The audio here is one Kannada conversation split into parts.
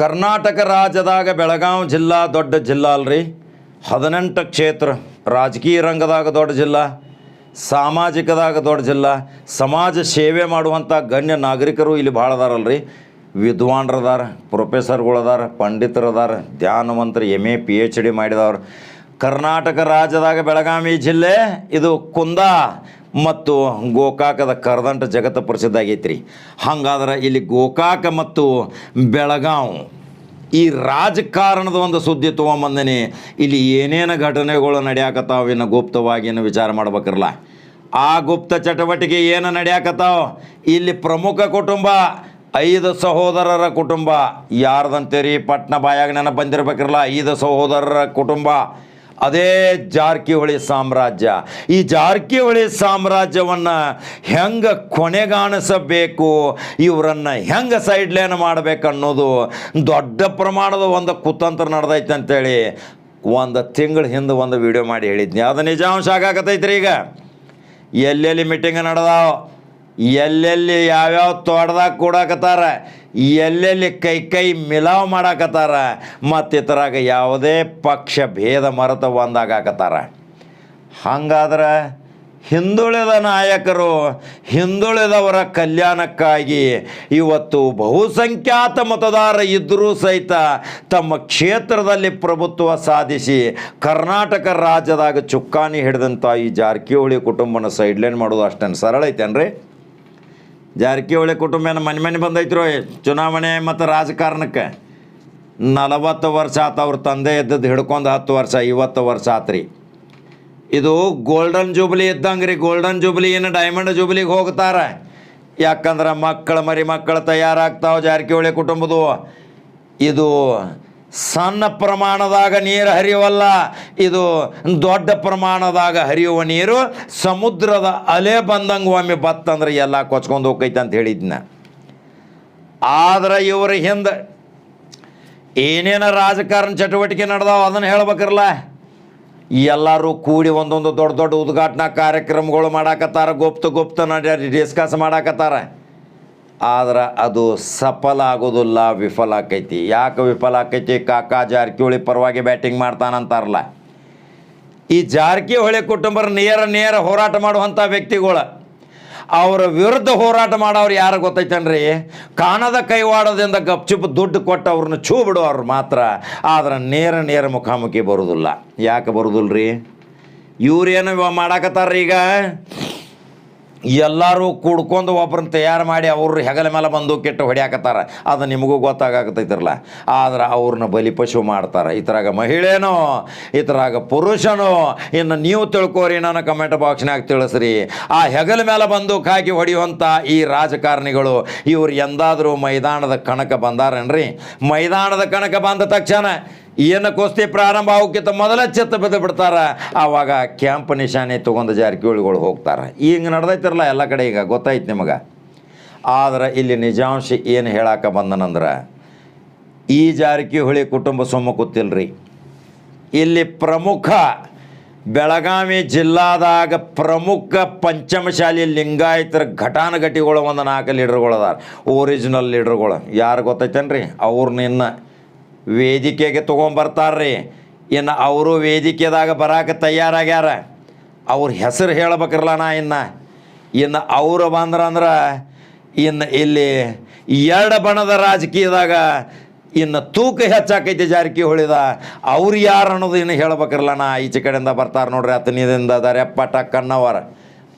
ಕರ್ನಾಟಕ ರಾಜ್ಯದಾಗ ಬೆಳಗಾವಿ ಜಿಲ್ಲಾ ದೊಡ್ಡ ಜಿಲ್ಲಾ ಅಲ್ರಿ. ಹದಿನೆಂಟು ಕ್ಷೇತ್ರ, ರಾಜಕೀಯ ರಂಗದಾಗ ದೊಡ್ಡ ಜಿಲ್ಲಾ, ಸಾಮಾಜಿಕದಾಗ ದೊಡ್ಡ ಜಿಲ್ಲಾ, ಸಮಾಜ ಸೇವೆ ಮಾಡುವಂಥ ಗಣ್ಯ ನಾಗರಿಕರು ಇಲ್ಲಿ ಭಾಳ ಅದಾರಲ್ರಿ. ವಿದ್ವಾನ್ರದಾರ ಪ್ರೊಫೆಸರ್ಗಳದಾರ, ಪಂಡಿತರದಾರ ಧ್ಯಾನವಂತರು M A P H D ಮಾಡಿದವರು. ಕರ್ನಾಟಕ ರಾಜ್ಯದಾಗ ಬೆಳಗಾವಿ ಜಿಲ್ಲೆ, ಇದು ಕುಂದಾ. ಮತ್ತು ಗೋಕಾಕದ ಕರದಂಟ ಜಗತ್ತ ಪ್ರಸಿದ್ಧ ಆಗೈತ್ರಿ ಹಂಗಾದ್ರೆ ಇಲ್ಲಿ ಗೋಕಾಕ ಮತ್ತು ಬೆಳಗಾವ್ ಈ ರಾಜಕಾರಣದ ಒಂದು ಸುದ್ದಿ ತೊಗೊಂಬಂದನಿ. ಇಲ್ಲಿ ಏನೇನು ಘಟನೆಗಳು ನಡೆಯಾಕತ್ತಾವ ಇನ್ನು ಗುಪ್ತವಾಗಿ ಏನು ವಿಚಾರ ಮಾಡ್ಬೇಕಿರಲ್ಲ ಆ ಗುಪ್ತ ಚಟುವಟಿಕೆ ಏನು ನಡೆಯಾಕತ್ತಾವ? ಇಲ್ಲಿ ಪ್ರಮುಖ ಕುಟುಂಬ, ಐದು ಸಹೋದರರ ಕುಟುಂಬ. ಯಾರ್ದಂತೇರಿ ಪಟ್ನ ಬಾಯಾಗ ನೆನಪು ಬಂದಿರ್ಬೇಕಿರಲ್ಲ ಐದು ಸಹೋದರರ ಕುಟುಂಬ. ಅದೇ ಜಾರಕಿಹೊಳಿ ಸಾಮ್ರಾಜ್ಯ. ಈ ಜಾರಕಿಹೊಳಿ ಸಾಮ್ರಾಜ್ಯವನ್ನು ಹೆಂಗೆ ಕೊನೆಗಾಣಿಸಬೇಕು, ಇವರನ್ನು ಹೆಂಗೆ ಮಾಡಬೇಕು ಅನ್ನೋದು ದೊಡ್ಡ ಪ್ರಮಾಣದ ಒಂದು ಕುತಂತ್ರ ನಡೆದೈತೆ ಅಂತೇಳಿ ಒಂದು ತಿಂಗಳ ಹಿಂದೆ ಒಂದು ವಿಡಿಯೋ ಮಾಡಿ ಹೇಳಿದ್ನಿ. ಅದು ನಿಜಾಂಶ ಆಗಾಕತ್ತೈತ್ರಿ ಈಗ. ಎಲ್ಲೆಲ್ಲಿ ಮೀಟಿಂಗ್ ನಡೆದಾವ? ಎಲ್ಲೆಲ್ಲಿ ಯಾವ್ಯಾವ ತೋಟದಾಗ ಕೂಡಾಕತ್ತಾರ, ಎಲ್ಲೆಲ್ಲಿ ಕೈ ಕೈ ಮಿಲಾವ್ ಮಾಡಾಕತ್ತಾರ, ಮತ್ತಿತರಾಗ ಯಾವುದೇ ಪಕ್ಷ ಭೇದ ಮರೆತ ಒಂದಾಗಾಕತ್ತಾರ ಹಂಗಾದ್ರೆ ಹಿಂದುಳಿದ ನಾಯಕರು, ಹಿಂದುಳಿದವರ ಕಲ್ಯಾಣಕ್ಕಾಗಿ ಇವತ್ತು ಬಹುಸಂಖ್ಯಾತ ಮತದಾರ ಇದ್ದರೂ ಸಹಿತ ತಮ್ಮ ಕ್ಷೇತ್ರದಲ್ಲಿ ಪ್ರಭುತ್ವ ಸಾಧಿಸಿ ಕರ್ನಾಟಕ ರಾಜ್ಯದಾಗ ಚುಕ್ಕಾಣಿ ಹಿಡಿದಂಥ ಈ ಜಾರಕಿಹೊಳಿ ಕುಟುಂಬನ ಸೈಡ್ಲೈನ್ ಮಾಡೋದು ಅಷ್ಟೇನು ಸರಳ ಐತೇನ್ರಿ? ಜಾರಕಿಹೊಳಿ ಕುಟುಂಬ ಏನು ಮನೆ ಮನೆ ಬಂದೈತ್ರೋ ಚುನಾವಣೆ ಮತ್ತು ರಾಜಕಾರಣಕ್ಕೆ. ನಲವತ್ತು ವರ್ಷ ಆತ ಅವ್ರ ತಂದೆ ಇದ್ದದ್ದು ಹಿಡ್ಕೊಂಡು ಹತ್ತು ವರ್ಷ, ಐವತ್ತು ವರ್ಷ ಆತ್ರಿ ಇದು ಗೋಲ್ಡನ್ ಜೂಬ್ಲಿ ಇದ್ದಂಗೆ ರೀ. ಗೋಲ್ಡನ್ ಜೂಬ್ಲಿ ಏನು ಡೈಮಂಡ್ ಜೂಬ್ಲಿಗೆ ಹೋಗ್ತಾರೆ? ಯಾಕಂದ್ರೆ ಮಕ್ಕಳು ಮರಿ ಮಕ್ಕಳು ತಯಾರಾಗ್ತಾವೆ ಜಾರಕಿಹೊಳಿ ಕುಟುಂಬದು ಇದು ಸಣ್ಣ ಪ್ರಮಾಣದಾಗ ನೀರು ಹರಿಯುವಲ್ಲ, ಇದು ದೊಡ್ಡ ಪ್ರಮಾಣದಾಗ ಹರಿಯುವ ನೀರು ಸಮುದ್ರದ ಅಲೆ ಬಂದಂಗೆ ಒಮ್ಮೆ ಬತ್ತಂದ್ರೆ ಎಲ್ಲ ಕೊಚ್ಕೊಂಡು ಹೋಗೈತೆ ಅಂತ ಹೇಳಿದ್ನ. ಆದ್ರೆ ಇವ್ರ ಹಿಂದೆ ಏನೇನು ರಾಜಕಾರಣ ಚಟುವಟಿಕೆ ನಡೆದಾವ ಅದನ್ನು ಹೇಳ್ಬೇಕಿರಲ್ಲ ಎಲ್ಲರೂ ಕೂಡಿ ಒಂದೊಂದು ದೊಡ್ಡ ದೊಡ್ಡ ಉದ್ಘಾಟನಾ ಕಾರ್ಯಕ್ರಮಗಳು ಮಾಡಾಕತ್ತಾರ, ಗುಪ್ತ ಗುಪ್ತ ಡಿಸ್ಕಸ್ ಮಾಡಾಕತ್ತಾರ. ಆದ್ರೆ ಅದು ಸಫಲ ಆಗೋದಿಲ್ಲ, ವಿಫಲ ಆಕೈತಿ. ಯಾಕೆ ವಿಫಲ ಆಕೈತಿ? ಕಾಕಾ ಜಾರಕಿಹೊಳಿ ಪರವಾಗಿ ಬ್ಯಾಟಿಂಗ್ ಮಾಡ್ತಾನಂತಾರಲ್ಲ. ಈ ಜಾರಕಿಹೊಳಿ ಕುಟುಂಬರ ನೇರ ನೇರ ಹೋರಾಟ ಮಾಡುವಂಥ ವ್ಯಕ್ತಿಗಳು, ಅವರ ವಿರುದ್ಧ ಹೋರಾಟ ಮಾಡೋರು ಯಾರು ಗೊತ್ತೈತನ್ರಿ? ಕಾಣದ ಕೈವಾಡದಿಂದ ಗಪ್ಚುಪ್ ದುಡ್ಡು ಕೊಟ್ಟು ಅವ್ರನ್ನ ಛೂ ಬಿಡೋರು ಮಾತ್ರ, ಆದ್ರೆ ನೇರ ನೇರ ಮುಖಾಮುಖಿ ಬರೋದಿಲ್ಲ. ಯಾಕೆ ಬರೋದಿಲ್ಲ ರೀ ಇವ್ರೇನು ಮಾಡಾಕತ್ತಾರ್ರಿ ಈಗ ಎಲ್ಲರೂ ಕೂಡ್ಕೊಂಡು ಒಬ್ರನ್ನ ತಯಾರು ಮಾಡಿ ಅವರು ಹೆಗಲ ಮೇಲೆ ಬಂದು ಕೆಟ್ಟು ಹೊಡ್ಯಾಕತ್ತಾರ. ಅದು ನಿಮಗೂ ಗೊತ್ತಾಗತ್ತೈತಿರಲ್ಲ ಆದ್ರೆ ಅವ್ರನ್ನ ಬಲಿಪಶು ಮಾಡ್ತಾರೆ. ಇತರಾಗ ಮಹಿಳೆನೋ ಇತರಾಗ ಪುರುಷನೋ, ಇನ್ನು ನೀವು ತಿಳ್ಕೋರಿ ನಾನು ಕಮೆಂಟ್ ಬಾಕ್ಸ್ನಾಗ ತಿಳಿಸ್ರಿ. ಆ ಹೆಗಲ ಮೇಲೆ ಬಂದು ಹಾಕಿ ಹೊಡೆಯುವಂಥ ಈ ರಾಜಕಾರಣಿಗಳು, ಇವ್ರು ಎಂದಾದರೂ ಮೈದಾನದ ಕಣಕ ಬಂದಾರೇನ್ರಿ? ಮೈದಾನದ ಕಣಕ ಬಂದ ತಕ್ಷಣ ಏನು ಕೋಸ್ತಿ ಪ್ರಾರಂಭ ಆಗೋಕ್ಕಿಂತ ಮೊದಲ ಚೆತ್ತ ಬಿದ್ದು ಬಿಡ್ತಾರ. ಆವಾಗ ಕ್ಯಾಂಪ್ ನಿಶಾನೆ ತೊಗೊಂಡು ಜಾರಕಿಹೊಳಿಗಳು ಹೋಗ್ತಾರೆ. ಹಿಂಗೆ ನಡೆದೈತಿರಲ್ಲ ಎಲ್ಲ ಕಡೆ ಈಗ ಗೊತ್ತಾಯ್ತು ನಿಮಗೆ. ಆದ್ರೆ ಇಲ್ಲಿ ನಿಜಾಂಶ ಏನು ಹೇಳಾಕ ಬಂದನಂದ್ರೆ, ಈ ಜಾರಕಿಹೊಳಿ ಕುಟುಂಬ ಸುಮ್ಮ ಕೂತಿಲ್ರಿ. ಇಲ್ಲಿ ಪ್ರಮುಖ ಬೆಳಗಾವಿ ಜಿಲ್ಲಾದಾಗ ಪ್ರಮುಖ ಪಂಚಮಶಾಲಿ ಲಿಂಗಾಯತರ ಘಟಾನುಘಟಿಗಳು ಒಂದು ನಾಲ್ಕು ಲೀಡ್ರ್ಗಳು ಅದಾರ. ಒರಿಜಿನಲ್ ಲೀಡ್ರ್ಗಳು. ಯಾರು ಗೊತ್ತೈತೇನ್ರಿ? ಅವ್ರನ್ನ ವೇದಿಕೆಗೆ ತೊಗೊಂಬರ್ತಾರ್ರಿ ಇನ್ನು ಅವರು ವೇದಿಕೆದಾಗ ಬರಕ್ಕೆ ತಯಾರಾಗ್ಯಾರ. ಅವ್ರ ಹೆಸರು ಹೇಳ್ಬೇಕಿರಲ್ಲ ನಾ ಇನ್ನು. ಇನ್ನು ಅವರು ಬಂದ್ರಂದ್ರೆ ಇನ್ನು ಇಲ್ಲಿ ಎರಡು ಬಣದ ರಾಜಕೀಯದಾಗ ಇನ್ನು ತೂಕ ಹೆಚ್ಚಾಕೈತಿ ಜಾರಕಿಹೊಳಿದ ಅವ್ರು ಯಾರು ಅನ್ನೋದು ಇನ್ನು ಹೇಳ್ಬೇಕಿರಲ್ಲ ನಾ ಈಚೆ ಕಡೆಯಿಂದ ಬರ್ತಾರೆ ನೋಡ್ರಿ ಹತ್ತನೇದಿಂದ ದರ್ಯಪ್ಪ ಟಕ್ಕನ್ನವರ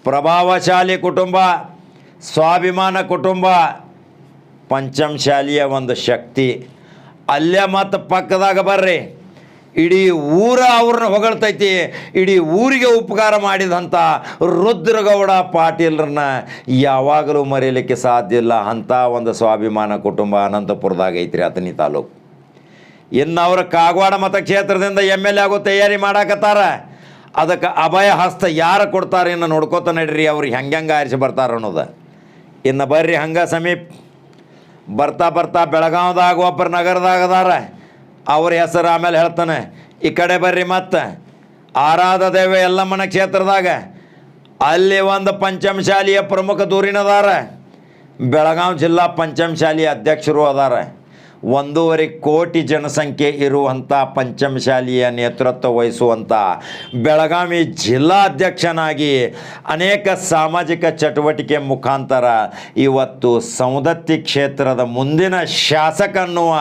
ಪ್ರಭಾವಶಾಲಿ ಕುಟುಂಬ, ಸ್ವಾಭಿಮಾನ ಕುಟುಂಬ, ಪಂಚಮಶಾಲಿಯ ಒಂದು ಶಕ್ತಿ. ಅಲ್ಲೇ ಮತ್ತು ಪಕ್ಕದಾಗ ಬರ್ರಿ. ಇಡೀ ಊರ ಅವ್ರನ್ನ ಹೊಗಳ್ತೈತಿ, ಇಡೀ ಊರಿಗೆ ಉಪಕಾರ ಮಾಡಿದಂಥ ರುದ್ರಗೌಡ ಪಾಟೀಲ್ರನ್ನ ಯಾವಾಗಲೂ ಮರೀಲಿಕ್ಕೆ ಸಾಧ್ಯ ಇಲ್ಲ. ಅಂಥ ಒಂದು ಸ್ವಾಭಿಮಾನ ಕುಟುಂಬ ಅನಂತಪುರದಾಗ ಐತ್ರಿ ಅತನಿ ತಾಲೂಕು. ಇನ್ನು ಅವ್ರ ಕಾಗವಾಡ ಮತಕ್ಷೇತ್ರದಿಂದ ಎಂ ಎಲ್ ಎ ಆಗೋ ತಯಾರಿ ಮಾಡಾಕತ್ತಾರ. ಅದಕ್ಕೆ ಅಭಯ ಹಸ್ತ ಯಾರು ಕೊಡ್ತಾರೆ ಇನ್ನು ನೋಡ್ಕೋತ ನಡ್ರಿ ಅವ್ರಿಗೆ ಹೆಂಗೆ ಹೆಂಗೆ ಆರಿಸಿ ಬರ್ತಾರೆ ಅನ್ನೋದು. ಇನ್ನು ಬರ್ರಿ ಹಂಗೆ ಸಮೀಪ್. ಬರ್ತಾ ಬರ್ತಾ ಬೆಳಗಾವ್ದಾಗ ಒಬ್ಬರು ನಗರದಾಗ ಅದಾರ ಅವ್ರ ಹೆಸರು ಆಮೇಲೆ ಹೇಳ್ತಾನೆ, ಈ ಕಡೆ ಬರ್ರಿ ಮತ್ತೆ. ಆರಾಧ ದೇವೆ ಯಲ್ಲಮ್ಮನ ಕ್ಷೇತ್ರದಾಗ ಅಲ್ಲಿ ಒಂದು ಪಂಚಮಶಾಲಿಯ ಪ್ರಮುಖ ದೂರಿನದಾರ. ಬೆಳಗಾವಿ ಜಿಲ್ಲಾ ಪಂಚಮಶಾಲಿಯ ಅಧ್ಯಕ್ಷರು ಅದಾರ. ಒಂದೂವರೆ ಕೋಟಿ ಜನಸಂಖ್ಯೆ ಇರುವಂಥ ಪಂಚಮಶಾಲಿಯ ನೇತೃತ್ವ ವಹಿಸುವಂಥ ಬೆಳಗಾವಿ ಜಿಲ್ಲಾಧ್ಯಕ್ಷನಾಗಿ ಅನೇಕ ಸಾಮಾಜಿಕ ಚಟುವಟಿಕೆ ಮುಖಾಂತರ ಇವತ್ತು ಸೌದತ್ತಿ ಕ್ಷೇತ್ರದ ಮುಂದಿನ ಶಾಸಕ ಅನ್ನುವ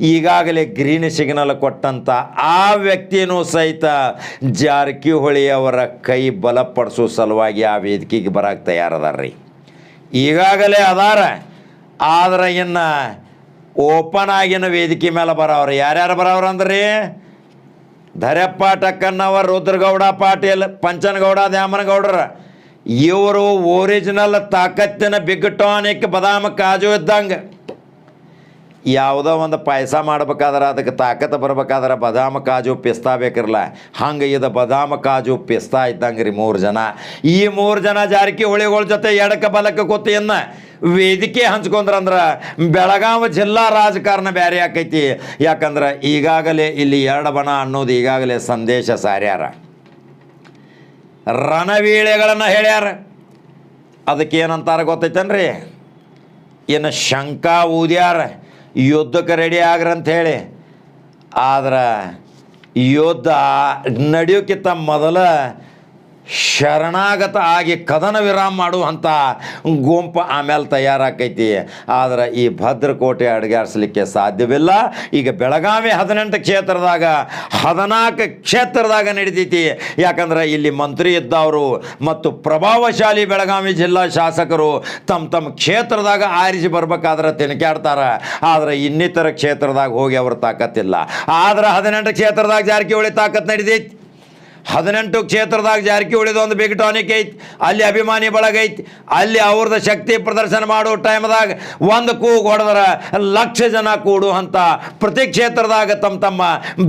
ಈಗಾಗಲೇ ಗ್ರೀನ್ ಸಿಗ್ನಲ್ ಕೊಟ್ಟಂಥ ಆ ವ್ಯಕ್ತಿಯೂ ಸಹಿತ ಜಾರಕಿಹೊಳಿ ಅವರ ಕೈ ಬಲಪಡಿಸೋ ಸಲುವಾಗಿ ಆ ವೇದಿಕೆಗೆ ಬರಕ್ಕೆ ತಯಾರದಾರ್ರಿ. ಈಗಾಗಲೇ ಅದಾರ. ಆದ್ರೆ ಇನ್ನು ಓಪನ್ ಆಗಿನ ವೇದಿಕೆ ಮೇಲೆ ಬರೋರು ಯಾರ್ಯಾರು ಬರೋರು ಅಂದ್ರಿ? ಧರೆಪ್ಪ ಟಕ್ಕನ್ನವ ರುದ್ರಗೌಡ, ಪಾಟೀಲ್, ಪಂಚನಗೌಡ, ದ್ಯಾಮನಗೌಡರ. ಇವರು ಒರಿಜಿನಲ್ ತಾಕತ್ತಿನ ಬಿಗ್ ಟಾನಿಕ್ ಬದಾಮ ಕಾಜು ಇದ್ದಂಗೆ. ಯಾವುದೋ ಒಂದು ಪಾಯಸ ಮಾಡ್ಬೇಕಾದ್ರೆ, ಅದಕ್ಕೆ ತಾಕತ್ತು ಬರ್ಬೇಕಾದ್ರೆ ಬದಾಮ ಕಾಜು ಪಿಸ್ತಾ ಬೇಕಿರಲ್ಲ ಹಂಗೆ ಇದು ಬದಾಮ ಕಾಜು ಪಿಸ್ತಾ ಇದ್ದಂಗೆ ರೀ ಮೂರು ಜನ. ಈ ಮೂರು ಜನ ಜಾರಕಿಹೊಳಿಗಳ ಜೊತೆ ಎಡಕ್ಕೆ ಬಲಕ್ಕೆ ಕೂತು ಇನ್ನ ವೇದಿಕೆ ಹಂಚ್ಕೊಂಡ್ರಂದ್ರೆ ಬೆಳಗಾವಿ ಜಿಲ್ಲಾ ರಾಜಕಾರಣ ಬೇರೆ ಆಕೈತಿ. ಯಾಕಂದ್ರೆ ಈಗಾಗಲೇ ಇಲ್ಲಿ ಎರಡು ಬಣ ಅನ್ನೋದು ಈಗಾಗಲೇ ಸಂದೇಶ ಸಾರ್ಯಾರ. ರಣವೀಳೆಗಳನ್ನು ಹೇಳ್ಯಾರ. ಅದಕ್ಕೆ ಏನಂತಾರ ಗೊತ್ತೈತನ್ರಿ? ಏನು ಶಂಕಾ ಊದ್ಯಾರ, ಯುದ್ಧಕ್ಕೆ ರೆಡಿ ಆಗ್ರಿ ಅಂತ ಹೇಳಿ. ಆದ್ರೆ ಯುದ್ಧ ನಡೆಯೋಕ್ಕಿಂತ ಮೊದಲ ಶರಣಾಗತ ಆಗಿ ಕದನ ವಿರಾಮ ಮಾಡುವಂಥ ಗುಂಪು ಆಮೇಲೆ ತಯಾರಾಕೈತಿ. ಆದ್ರೆ ಈ ಭದ್ರಕೋಟೆ ಅಡುಗಾಡಿಸ್ಲಿಕ್ಕೆ ಸಾಧ್ಯವಿಲ್ಲ. ಈಗ ಬೆಳಗಾವಿ ಹದಿನೆಂಟು ಕ್ಷೇತ್ರದಾಗ, ಹದಿನಾಲ್ಕು ಕ್ಷೇತ್ರದಾಗ ನಡೀತೈತಿ. ಯಾಕಂದ್ರೆ ಇಲ್ಲಿ ಮಂತ್ರಿ ಇದ್ದವರು ಮತ್ತು ಪ್ರಭಾವಶಾಲಿ ಬೆಳಗಾವಿ ಜಿಲ್ಲಾ ಶಾಸಕರು ತಮ್ಮ ತಮ್ಮ ಕ್ಷೇತ್ರದಾಗ ಆರಿಸಿ ಬರ್ಬೇಕಾದ್ರೆ ತಿನ್ಕಾಡ್ತಾರೆ ಆದರೆ ಇನ್ನಿತರ ಕ್ಷೇತ್ರದಾಗ ಹೋಗಿ ಅವ್ರ ತಾಕತ್ತಿಲ್ಲ. ಆದ್ರೆ ಹದಿನೆಂಟು ಕ್ಷೇತ್ರದಾಗ ಜಾರಕಿಹೊಳಿ ತಾಕತ್ತು ನಡೀತೈತಿ. ಹದಿನೆಂಟು ಕ್ಷೇತ್ರದಾಗ ಜಾರಕಿಹೊಳಿದ ಒಂದು ಬಿಗ್ ಟಾನಿಕ್ ಐತಿ. ಅಲ್ಲಿ ಅಭಿಮಾನಿ ಬಳಗ ಐತಿ. ಅಲ್ಲಿ ಅವ್ರದ್ದು ಶಕ್ತಿ ಪ್ರದರ್ಶನ ಮಾಡೋ ಟೈಮ್ದಾಗ ಒಂದು ಕೂಗು ಹೊಡೆದ್ರೆ ಲಕ್ಷ ಜನ ಕೂಡು ಅಂತ ಪ್ರತಿ ಕ್ಷೇತ್ರದಾಗ ತಮ್ಮ ತಮ್ಮ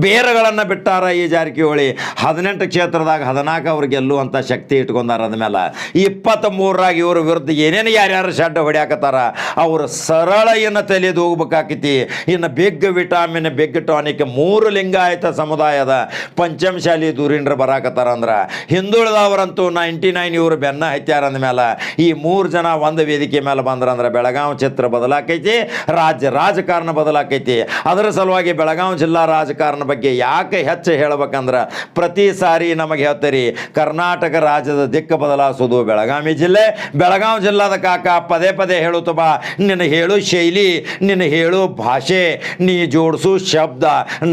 ಬೇರುಗಳನ್ನು ಬಿಟ್ಟಾರ ಈ ಜಾರಕಿಹೊಳಿ ಹದಿನೆಂಟು ಕ್ಷೇತ್ರದಾಗ ಹದಿನಾಲ್ಕು ಅವ್ರು ಗೆಲ್ಲುವಂಥ ಶಕ್ತಿ ಇಟ್ಕೊಂಡಾರ ಅದ್ಮೇಲೆ. ಇಪ್ಪತ್ತ್ ಮೂರರಾಗ ಇವ್ರ ವಿರುದ್ಧ ಏನೇನು ಯಾರ್ಯಾರು ಶಡ್ಡ ಹೊಡ್ಯಾಕತ್ತಾರ, ಅವರು ಸರಳ ಇನ್ನು ತಲೆದು ಹೋಗ್ಬೇಕಾಕೈತಿ. ಇನ್ನು ಬಿಗ್ ವಿಟಾಮಿನ್ ಬಿಗ್ ಟಾನಿಕ್ ಮೂರು ಲಿಂಗಾಯತ ಸಮುದಾಯದ ಪಂಚಮಶಾಲಿ ದೂರಿಂಡ್ರ ಬರಾಕತ್ತಾರ ಅಂದ್ರೆ ಹಿಂದುಳಿದವರಂತೂ ನೈಂಟಿ ನೈನ್ ಇವರು ಬೆನ್ನ ಹತ್ಯಾರ ಅಂದಮೇಲೆ ಈ ಮೂರು ಜನ ಒಂದು ವೇದಿಕೆ ಮೇಲೆ ಬಂದ್ರಂದ್ರೆ ಬೆಳಗಾವಿ ಚಿತ್ರ ಬದಲಾಕೈತಿ, ರಾಜ್ಯ ರಾಜಕಾರಣ ಬದಲಾಕೈತಿ. ಅದರ ಸಲುವಾಗಿ ಬೆಳಗಾವಿ ಜಿಲ್ಲಾ ರಾಜಕಾರಣ ಬಗ್ಗೆ ಯಾಕೆ ಹೆಚ್ಚು ಹೇಳ್ಬೇಕಂದ್ರೆ ಪ್ರತಿ ಸಾರಿ ನಮಗೆ ಹೇಳ್ತೀರಿ, ಕರ್ನಾಟಕ ರಾಜ್ಯದ ದಿಕ್ಕು ಬದಲಾಯಿಸೋದು ಬೆಳಗಾವಿ ಜಿಲ್ಲೆ. ಬೆಳಗಾವಿ ಜಿಲ್ಲಾದ ಕಾಕ ಪದೇ ಪದೇ ಹೇಳುತ್ತ ಬಾ, ನಿನ್ನ ಹೇಳು ಶೈಲಿ, ನಿನ್ನ ಹೇಳು ಭಾಷೆ, ನೀ ಜೋಡಿಸು ಶಬ್ದ,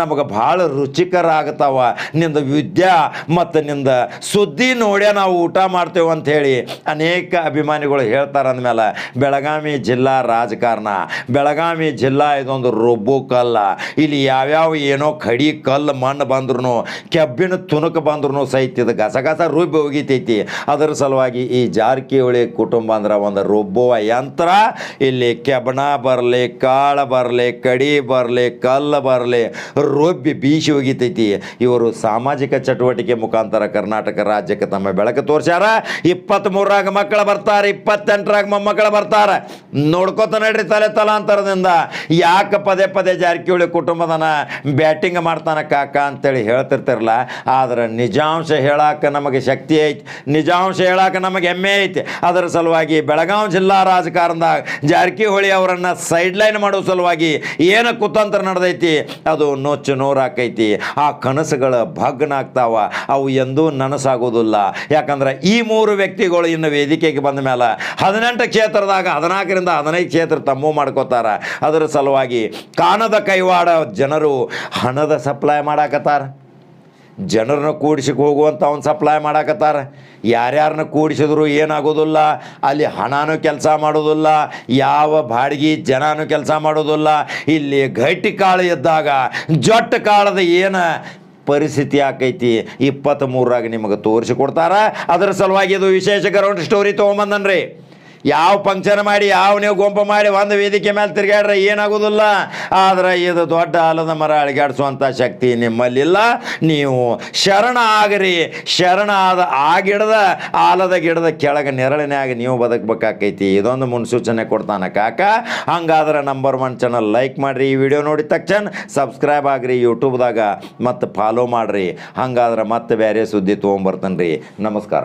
ನಮಗೆ ಭಾಳ ರುಚಿಕರ ಆಗ್ತಾವ ನಿಂದ ವಿದ್ಯಾ ಮತ್ತು ನಿಂದ ಸುದ್ದಿ ನೋಡ್ಯ ನಾವು ಊಟ ಮಾಡ್ತೇವೆ ಅಂತ ಹೇಳಿ ಅನೇಕ ಅಭಿಮಾನಿಗಳು ಹೇಳ್ತಾರೆ ಅಂದಮೇಲೆ ಬೆಳಗಾವಿ ಜಿಲ್ಲಾ ರಾಜಕಾರಣ, ಬೆಳಗಾವಿ ಜಿಲ್ಲಾ ಇದೊಂದು ರೊಬ್ಬು ಕಲ್ಲ. ಇಲ್ಲಿ ಯಾವ್ಯಾವ ಏನೋ ಕಡಿ ಕಲ್ಲು ಮಣ್ಣು ಬಂದ್ರು ಕೆಬ್ಬಿನ ತುಣುಕು ಬಂದ್ರು ಸಹಿತ ಇದು ಗಸಗಸ ರುಬ್ಬಿ ಹೋಗಿತೈತಿ. ಅದರ ಸಲುವಾಗಿ ಈ ಜಾರಕಿಹೊಳಿ ಕುಟುಂಬ ಅಂದ್ರೆ ಒಂದು ರುಬ್ಬುವ ಯಂತ್ರ. ಇಲ್ಲಿ ಕೆಬಣ ಬರಲಿ, ಕಾಳು ಬರಲಿ, ಕಡಿ ಬರಲಿ, ಕಲ್ಲು ಬರಲಿ, ರುಬ್ಬಿ ಬೀಸಿ ಹೋಗಿತೈತಿ. ಇವರು ಸಾಮಾಜಿಕ ಚಟುವಟಿಕೆ ಮುಖಾಂತರ ಕರ್ನಾಟಕ ರಾಜ್ಯಕ್ಕೆ ತಮ್ಮ ಬೆಳಕು ತೋರಿಸ್ಯಾರ. ಇಪ್ಪತ್ತ್ ಮೂರಾಗ ಮಕ್ಕಳು ಬರ್ತಾರೆ, ಇಪ್ಪತ್ತೆಂಟರಾಗ ಮೊಮ್ಮಕ್ಕಳು ಬರ್ತಾರೆ. ನೋಡ್ಕೋತ ನಡ್ರಿ ತಲೆ ತಲಾಂತರದಿಂದ. ಯಾಕೆ ಪದೇ ಪದೇ ಜಾರಕಿಹೊಳಿ ಕುಟುಂಬದನ ಬ್ಯಾಟಿಂಗ್ ಮಾಡ್ತಾನ ಕಾಕ ಅಂತೇಳಿ ಹೇಳ್ತಿರ್ತಿರಲ್ಲ, ಆದ್ರೆ ನಿಜಾಂಶ ಹೇಳಾಕ ನಮಗೆ ಶಕ್ತಿ ಐತಿ, ನಿಜಾಂಶ ಹೇಳಾಕ ನಮಗೆ ಹೆಮ್ಮೆ ಐತಿ. ಅದರ ಸಲುವಾಗಿ ಬೆಳಗಾವಿ ಜಿಲ್ಲಾ ರಾಜಕಾರಣದಾಗ ಜಾರಕಿಹೊಳಿ ಅವರನ್ನು ಸೈಡ್ಲೈನ್ ಮಾಡೋ ಸಲುವಾಗಿ ಏನು ಕುತಂತ್ರ ನಡೆದೈತಿ, ಅದು ನೊಚ್ಚು ನೂರಾಕೈತಿ. ಆ ಕನಸುಗಳ ಭಗ್ನ ಆಗ್ತಾವ ಅವು ಎಂದೂ ನನಸಾಗೋದಿಲ್ಲ ಯಾಕಂದ್ರೆ ಈ ಮೂರು ವ್ಯಕ್ತಿಗಳು ಇನ್ನು ವೇದಿಕೆಗೆ ಬಂದ ಮೇಲೆ ಹದಿನೆಂಟು ಕ್ಷೇತ್ರದಾಗ, ಹದಿನಾಲ್ಕರಿಂದ ಹದಿನೈದು ಕ್ಷೇತ್ರ ತಮ್ಮು ಮಾಡ್ಕೋತಾರ. ಅದರ ಸಲುವಾಗಿ ಕಾಣದ ಕೈವಾಡ ಜನರು ಹಣದ ಸಪ್ಲೈ ಮಾಡಾಕತ್ತಾರ. ಜನರನ್ನು ಕೂಡಿಸಿಕ್ ಹೋಗುವಂಥ ಅವ್ನು ಸಪ್ಲೈ ಮಾಡಾಕತ್ತಾರ. ಯಾರ್ಯಾರನ್ನ ಕೂಡಿಸಿದ್ರು ಏನಾಗೋದಿಲ್ಲ ಅಲ್ಲಿ ಹಣನೂ ಕೆಲಸ ಮಾಡೋದಿಲ್ಲ ಯಾವ ಬಾಡಿಗೆ ಜನನೂ ಕೆಲಸ ಮಾಡೋದಿಲ್ಲ ಇಲ್ಲಿ ಗಟ್ಟಿ ಕಾಳು ಇದ್ದಾಗ ಜೊಟ್ಟ ಕಾಳದ ಏನು ಪರಿಸ್ಥಿತಿ ಆಕೈತಿ. ಇಪ್ಪತ್ತ್ ಮೂರಾಗ ನಿಮಗೆ ತೋರಿಸಿಕೊಡ್ತಾರ. ಅದರ ಸಲುವಾಗಿ ಇದು ವಿಶೇಷ ಗ್ರೌಂಡ್ ಸ್ಟೋರಿ ತೊಗೊಂಬಂದನ್ರಿ ಯಾವ ಫಂಕ್ಷನ್ ಮಾಡಿ, ಯಾವ ನೀವು ಗುಂಪು ಮಾಡಿ ಒಂದು ವೇದಿಕೆ ಮೇಲೆ ತಿರುಗಾಡ್ರೆ ಏನಾಗೋದಿಲ್ಲ. ಆದ್ರೆ ಇದು ದೊಡ್ಡ ಆಲದ ಮರ ಅಳಿಗಾಡಿಸುವಂಥ ಶಕ್ತಿ ನಿಮ್ಮಲ್ಲಿಲ್ಲ. ನೀವು ಶರಣ ಆಗರಿ. ಶರಣ ಆದ ಆ ಗಿಡದ, ಆಲದ ಗಿಡದ ಕೆಳಗೆ ನೆರಳಿನಾಗ ನೀವು ಬದುಕಬೇಕಾಕೈತಿ. ಇದೊಂದು ಮುನ್ಸೂಚನೆ ಕೊಡ್ತಾನೆ ಕಾಕ. ಹಂಗಾದ್ರೆ ನಂಬರ್ ಒನ್ ಚಾನಲ್ ಲೈಕ್ ಮಾಡಿರಿ. ಈ ವಿಡಿಯೋ ನೋಡಿದ ತಕ್ಷಣ ಸಬ್ಸ್ಕ್ರೈಬ್ ಆಗ್ರಿ. ಯೂಟ್ಯೂಬ್ದಾಗ ಮತ್ತು ಫಾಲೋ ಮಾಡಿರಿ. ಹಂಗಾದ್ರೆ ಮತ್ತೆ ಬೇರೆ ಸುದ್ದಿ ತೊಗೊಂಬರ್ತಾನೆ ರೀ ನಮಸ್ಕಾರ.